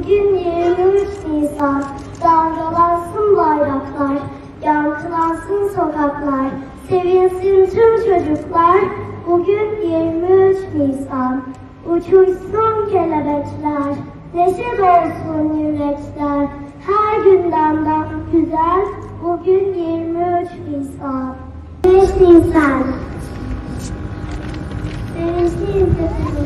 Bugün 23 Nisan. Dalgalansın bayraklar, yankılansın sokaklar, sevinsin tüm çocuklar. Bugün 23 Nisan. Uçuşsun kelebekler, neşe dolsun yürekler. Her günden daha güzel, bugün 23 Nisan. 23 Nisan. Sevinçliyim kızım.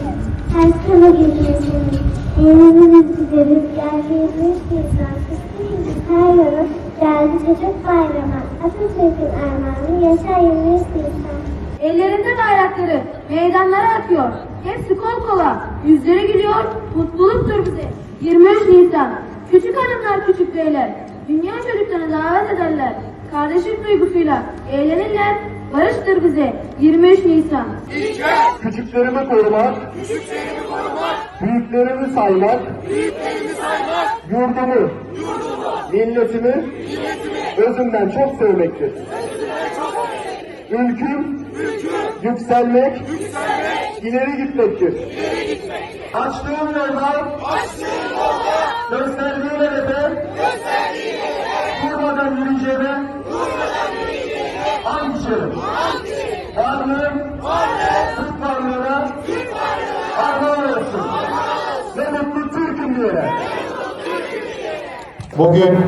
Ters kana geliyorsun. Evimin size rüzgar 23 Nisan. Kızım her yanı geldi çocuk bayramı. Atatürk'ün armağanı yaşa 23 Nisan. Ellerinde bayrakları meydanlara atıyor. Hepsi kol kola. Yüzleri gülüyor. Mutluluktur bize. 23 Nisan. Küçük hanımlar küçük beyler. Dünya çocuklarını davet ederler. Kardeşlik duygusuyla eğlenirler. Barıştır bize. 23 Nisan. Küçüklerimi korumak, büyüklerimi saymak, yurdumu, milletimi, özümden çok sevmektir. Ülküm, yükselmek, ileri gitmektir. Açtığım yolda, gösterdiğim hedefe, durmadan yürüyeceğime, ant içerim. Varlığım, Türk varlığına armağan olsun. Ne mutlu Türk'üm diyerek. Bugün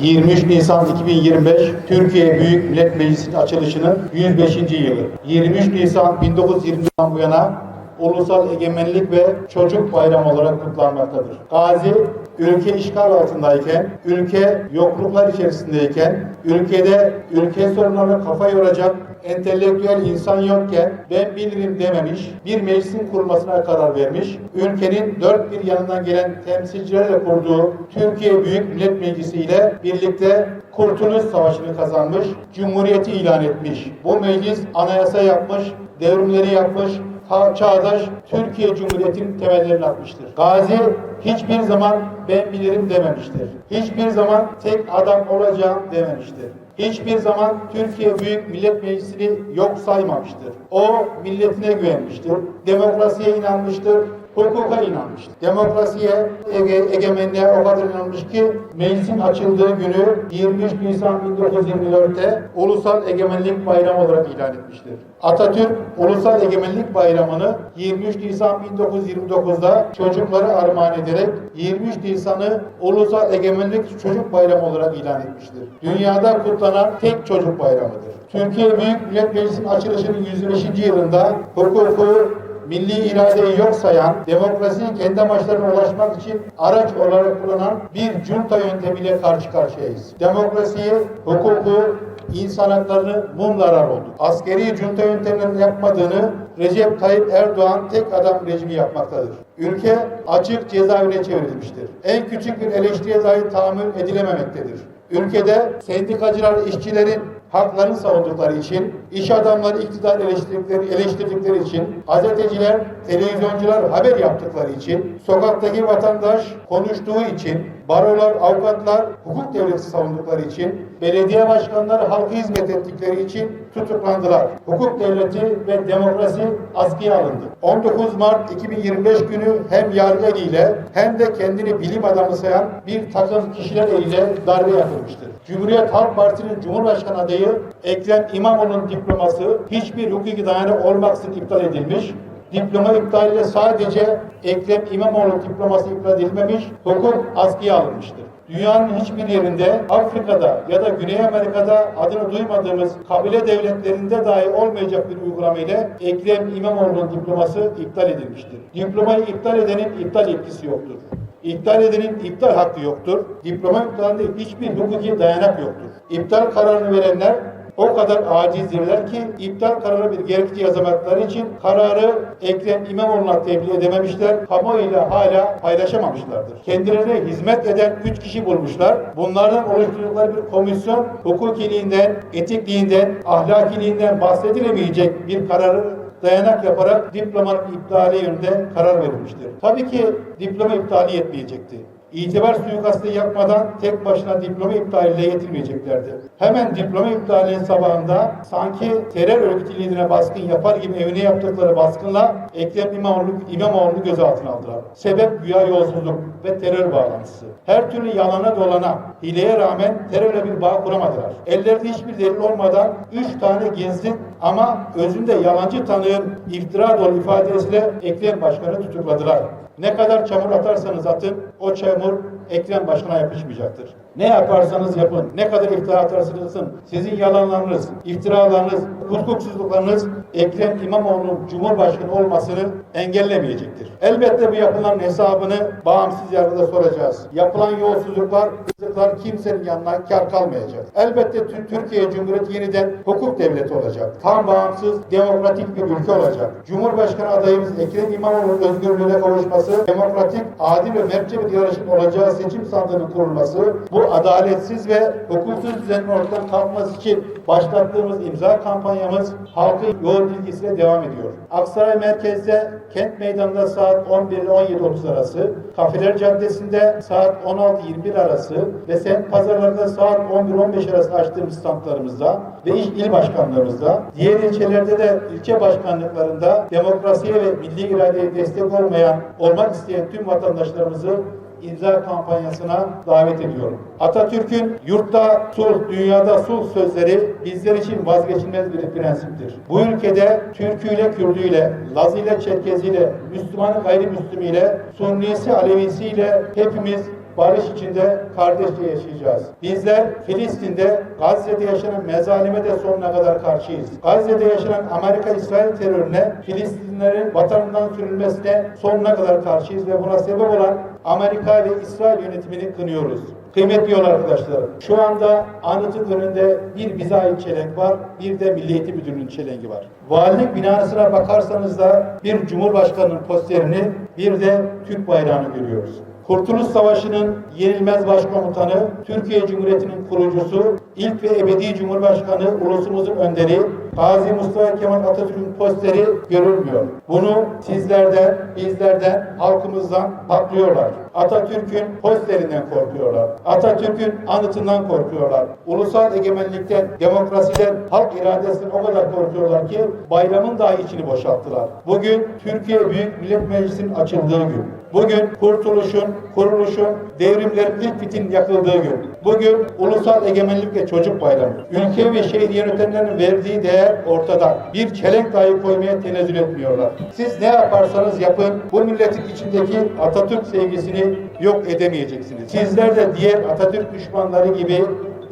23 Nisan 2025 Türkiye Büyük Millet Meclisi'nin açılışının 105. yılı. 23 Nisan 1920'den bu yana ulusal egemenlik ve çocuk bayramı olarak kutlanmaktadır. Gazi, ülke işgal altındayken, ülke yokluklar içerisindeyken, ülkede ülke sorunlarına kafa yoracak entelektüel insan yokken ben bilirim dememiş, bir meclisin kurulmasına karar vermiş, ülkenin dört bir yanından gelen temsilcilerle kurduğu Türkiye Büyük Millet Meclisi ile birlikte Kurtuluş Savaşı'nı kazanmış, Cumhuriyeti ilan etmiş. Bu meclis anayasa yapmış, devrimleri yapmış, ta- çağdaş Türkiye Cumhuriyeti'nin temellerini atmıştır. Gazi hiçbir zaman ben bilirim dememiştir. Hiçbir zaman tek adam olacağım dememiştir. Hiçbir zaman Türkiye Büyük Millet Meclisi'ni yok saymamıştır. O milletine güvenmiştir. Demokrasiye inanmıştır. Hukuka inanmıştır. Demokrasiye, ege, egemenliğe o kadar inanmış ki meclisin açıldığı günü 23 Nisan 1924'te Ulusal Egemenlik Bayramı olarak ilan etmiştir. Atatürk Ulusal Egemenlik Bayramı'nı 23 Nisan 1929'da çocuklara armağan ederek 23 Nisan'ı Ulusal Egemenlik Çocuk Bayramı olarak ilan etmiştir. Dünyada kutlanan tek çocuk bayramıdır. Türkiye Büyük Millet Meclisi'nin açılışının 105. yılında hukuku, milli iradeyi yok sayan, demokrasiyi kendi amaçlarına ulaşmak için araç olarak kullanan bir junta yöntemiyle karşı karşıyayız. Demokrasiyi, hukuku, insan haklarını mumlarar olduk. Askeri junta yöntemlerinin yapmadığını Recep Tayyip Erdoğan tek adam rejimi yapmaktadır. Ülke açık cezaevine çevrilmiştir. En küçük bir eleştiriye dahi tahammül edilememektedir. Ülkede sendikacılar, işçilerin haklarını savundukları için, iş adamları iktidar eleştirdikleri, eleştirdikleri için, gazeteciler, televizyoncular haber yaptıkları için, sokaktaki vatandaş konuştuğu için, barolar, avukatlar hukuk devleti savundukları için, belediye başkanları halkı hizmet ettikleri için tutuklandılar. Hukuk devleti ve demokrasi askıya alındı. 19 Mart 2025 günü hem yargı eliyle hem de kendini bilim adamı sayan bir takım kişiler eliyle darbe yapılmıştır. Cumhuriyet Halk Partisi'nin Cumhurbaşkanı adayı Ekrem İmamoğlu'nun diploması hiçbir hukuki dayanı olmaksızın iptal edilmiş. Diploma iptaliyle sadece Ekrem İmamoğlu diploması iptal edilmemiş, hukuk askıya alınmıştır. Dünyanın hiçbir yerinde, Afrika'da ya da Güney Amerika'da adını duymadığımız kabile devletlerinde dahi olmayacak bir uygulama ile Ekrem İmamoğlu'nun diploması iptal edilmiştir. Diplomayı iptal edenin iptal yetkisi yoktur. İptal edenin iptal hakkı yoktur. Diploma iptalinde hiçbir hukuki dayanak yoktur. İptal kararını verenler o kadar acizdirler ki iptal kararı bir gerekçe yazamadıkları için kararı Ekrem İmamoğlu'na tebliğ edememişler, kamuoyuyla hala paylaşamamışlardır. Kendilerine hizmet eden üç kişi bulmuşlar. Bunlardan oluşturdukları bir komisyon hukukiliğinden, etikliğinden, ahlakiliğinden bahsedilemeyecek bir kararı dayanak yaparak diplomanın iptali yönünde karar verilmiştir. Tabii ki diploma iptali yetmeyecekti. İtibar suikastı yapmadan tek başına diploma iptaliyle yetinmeyeceklerdi. Hemen diploma iptalinin sabahında sanki terör örgütü liderine baskın yapar gibi evine yaptıkları baskınla Ekrem İmamoğlu, İmamoğlu'nu gözaltına aldılar. Sebep güya yolsuzluk ve terör bağlantısı. Her türlü yalana dolana, hileye rağmen terörle bir bağ kuramadılar. Ellerinde hiçbir delil olmadan üç tane gizli ama özünde yalancı tanığın iftira dolu ifadesiyle Ekrem Başkan'ı tutukladılar. Ne kadar çamur atarsanız atın, o çamur Ekrem Başkan'a yapışmayacaktır. Ne yaparsanız yapın, ne kadar iftira atarsanız atın, sizin yalanlarınız, iftiralarınız, hukuksuzluklarınız Ekrem İmamoğlu'nun Cumhurbaşkanı olmasını engellemeyecektir. Elbette bu yapılan hesabını bağımsız yargıda soracağız. Yapılan yolsuzluklar, hırsızlıklar kimsenin yanına kar kalmayacak. Elbette Türkiye Cumhuriyeti yeniden hukuk devleti olacak. Tam bağımsız, demokratik bir ülke olacak. Cumhurbaşkanı adayımız Ekrem İmamoğlu'nun özgürlüğüne kavuşması, demokratik, adil ve mertçe bir yarışın olacağı seçim sandığının kurulması, bu adaletsiz ve hukuksuz düzenin ortadan kalkması için başlattığımız imza kampanyamız halkın yoğun ilgisiyle devam ediyor. Aksaray merkezde kent meydanında saat 11 ile 17.30 arası, Kafeler Caddesi'nde saat 16-21 arası ve semt pazarlarında saat 11-15 arası açtığımız standlarımızda ve il, il başkanlığımızda, diğer ilçelerde de ilçe başkanlıklarında demokrasiye ve milli iradeye destek olmayan, olmak isteyen tüm vatandaşlarımızı imza kampanyasına davet ediyorum. Atatürk'ün yurtta sulh, dünyada sulh sözleri bizler için vazgeçilmez bir prensiptir. Bu ülkede Türküyle, Kürdüyle, Lazıyla, Çerkeziyle, Müslümanı, gayrimüslimiyle, Sunnisi, Alevisiyle hepimiz barış içinde kardeşçe yaşayacağız. Bizler Filistin'de, Gazze'de yaşanan mezalime de sonuna kadar karşıyız. Gazze'de yaşanan Amerika-İsrail terörüne, Filistinlerin vatanından sürülmesine sonuna kadar karşıyız ve buna sebep olan Amerika ve İsrail yönetimini kınıyoruz. Kıymetli yol arkadaşlarım, şu anda anıtın önünde bir bize ait çelenk var, bir de Milli Eğitim Müdürlüğü'nün çelengi var. Valilik binasına bakarsanız da bir Cumhurbaşkanı'nın posterini, bir de Türk bayrağını görüyoruz. Kurtuluş Savaşı'nın yenilmez başkomutanı, Türkiye Cumhuriyeti'nin kurucusu, ilk ve ebedi Cumhurbaşkanı, ulusumuzun önderi, Gazi Mustafa Kemal Atatürk'ün posteri görülmüyor. Bunu sizlerden, bizlerden, halkımızdan patlıyorlar. Atatürk'ün posterinden korkuyorlar. Atatürk'ün anıtından korkuyorlar. Ulusal egemenlikten, demokrasiden, halk iradesinden o kadar korkuyorlar ki bayramın dahi içini boşalttılar. Bugün Türkiye Büyük Millet Meclisi'nin açıldığı gün. Bugün kurtuluşun, kuruluşun, devrimlerin ilk fitin yakıldığı gün. Bugün ulusal egemenlik ve çocuk bayramı. Ülke ve şehir yönetenlerin verdiği değer ortada. Bir çelenk dahi koymaya tenezzül etmiyorlar. Siz ne yaparsanız yapın bu milletin içindeki Atatürk sevgisini yok edemeyeceksiniz. Sizler de diğer Atatürk düşmanları gibi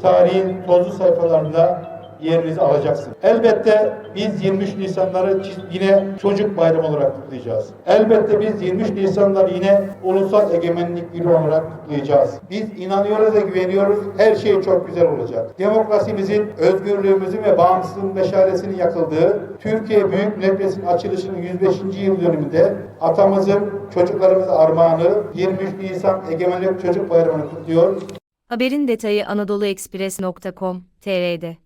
tarihin tozlu sayfalarında yerinizi alacaksınız. Elbette biz 23 Nisanları yine çocuk bayramı olarak kutlayacağız. Elbette biz 23 Nisanları yine ulusal egemenlik günü olarak kutlayacağız. Biz inanıyoruz ve güveniyoruz. Her şey çok güzel olacak. Demokrasimizin, özgürlüğümüzün ve bağımsızlığın meşalesinin yakıldığı Türkiye Büyük Millet Meclisi'nin açılışının 105. yıl dönümünde atamızın çocuklarımıza armağanı 23 Nisan Egemenlik Çocuk Bayramı'nı kutluyor. Haberin detayı anadoluexpress.com.tr'de.